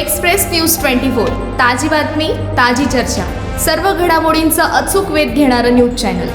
Express news twenty four. ताजी बातमी ताजी चर्चा. सर्व घडामोडींचा अचूक वेध घेणारं न्यूज चॅनल.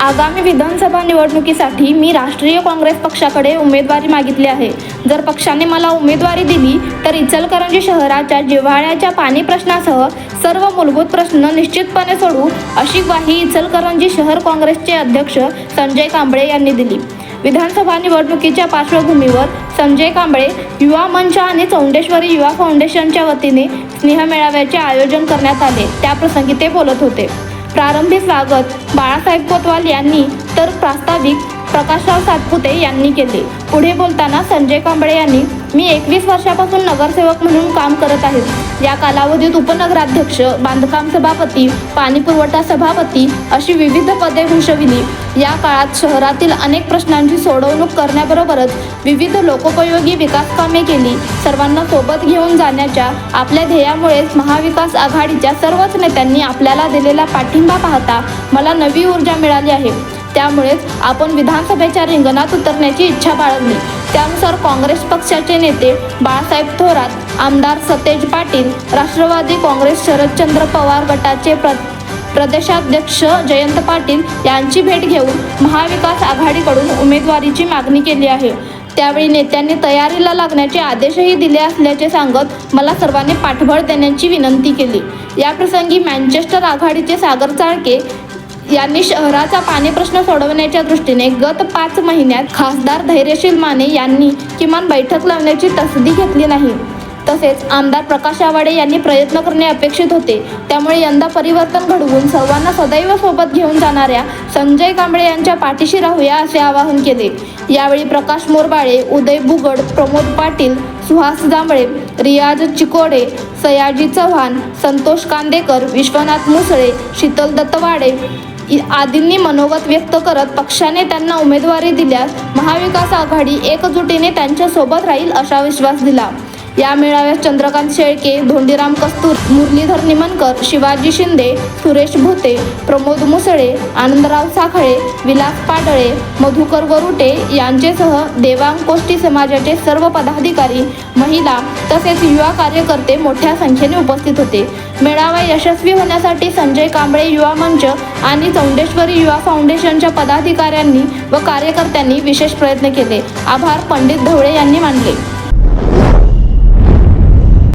आगामी विधानसभा निवडणुकीसाठी मी राष्ट्रीय काँग्रेस पक्षाकडे उमेदवारी मागितली आहे. जर पक्षाने मला उमेदवारी दिली तर इचलकरंजी शहराच्या जिव्हाळ्याच्या पाणी प्रश्नासह सर्व मूलभूत प्रश्न निश्चितपणे सोडू अशी ग्वाही इचलकरंजी शहर काँग्रेसचे अध्यक्ष संजय कांबळे यांनी दिली. विधानसभा निवडणुकीच्या पार्श्वभूमीवर संजय कांबळे युवा मंच आणि चौंडेश्वरी युवा फाउंडेशनच्या वतीने स्नेह मेळाव्याचे आयोजन करण्यात आले. त्याप्रसंगी ते बोलत होते. प्रारंभी स्वागत. बाळासाहेब कोतवाल यांनी तर प्रास्ताविक प्रकाशराव सातपुते यांनी केले. पुढे बोलताना संजय कांबळे यांनी मी एकवीस वर्षापासून नगरसेवक म्हणून काम करत आहे. या कालावधीत उपनगराध्यक्ष बांधकाम सभापती पाणीपुरवठा सभापती अशी विविध पदे भूषविली. या काळात शहरातील अनेक प्रश्नांची सोडवणूक करण्याबरोबरच विविध लोकोपयोगी विकास कामे केली. सर्वांना सोबत घेऊन जाण्याच्या आपल्या ध्येयामुळेच महाविकास आघाडीच्या सर्वच नेत्यांनी आपल्याला दिलेला पाठिंबा पाहता मला नवी ऊर्जा मिळाली आहे. त्यामुळेच आपण विधानसभेच्या रिंगणात उतरण्याची इच्छा बाळगली. त्यानुसार काँग्रेस पक्षाचे नेते बाळासाहेब थोरात आमदार सतेज पाटील राष्ट्रवादी काँग्रेस शरदचंद्र पवार गटाचे प्र प्रदेशाध्यक्ष जयंत पाटील यांची भेट घेऊन महाविकास आघाडीकडून उमेदवारीची मागणी केली आहे. त्यावेळी नेत्यांनी तयारीला लागण्याचे आदेशही दिले असल्याचे सांगत मला सर्वांनी पाठबळ देण्याची विनंती केली. याप्रसंगी मँचेस्टर आघाडीचे सागर चाळके यांनी शहराचा पाणी प्रश्न सोडवण्याच्या दृष्टीने गत पाच महिन्यात खासदार धैर्यशील माने यांनी किमान बैठक लावण्याची तसदी घेतली नाही. तसेच आमदार प्रकाश आवाडे यांनी प्रयत्न करणे अपेक्षित होते. त्यामुळे यंदा परिवर्तन घडवून सर्वांना सदैव सोबत घेऊन जाणाऱ्या संजय कांबळे यांच्या पाठीशी राहूया असे आवाहन केले. यावेळी प्रकाश मोरबाळे उदय बुगड प्रमोद पाटील सुहास जांभळे रियाज चिकोडे सयाजी चव्हाण संतोष कांदेकर विश्वनाथ मुसळे शीतल दत्तवाडे आदींनी मनोगत व्यक्त करत पक्षाने त्यांना उमेदवारी दिल्यास महाविकास आघाडी एकजुटीने त्यांच्यासोबत राहील असा विश्वास दिला. या मेळाव्यात चंद्रकांत शेळके धोंडीराम कस्तूर मुरलीधर निमनकर शिवाजी शिंदे सुरेश भोते प्रमोद मुसळे आनंदराव साखळे विलास पाटळे मधुकर वरुटे यांचेसह देवांग कोष्टी समाजाचे सर्व पदाधिकारी महिला तसेच युवा कार्यकर्ते मोठ्या संख्येने उपस्थित होते. मेळावा यशस्वी होण्यासाठी संजय कांबळे युवा मंच आणि चौंडेश्वरी युवा फाउंडेशनच्या पदाधिकाऱ्यांनी व कार्यकर्त्यांनी विशेष प्रयत्न केले. आभार पंडित ढवळे यांनी मानले.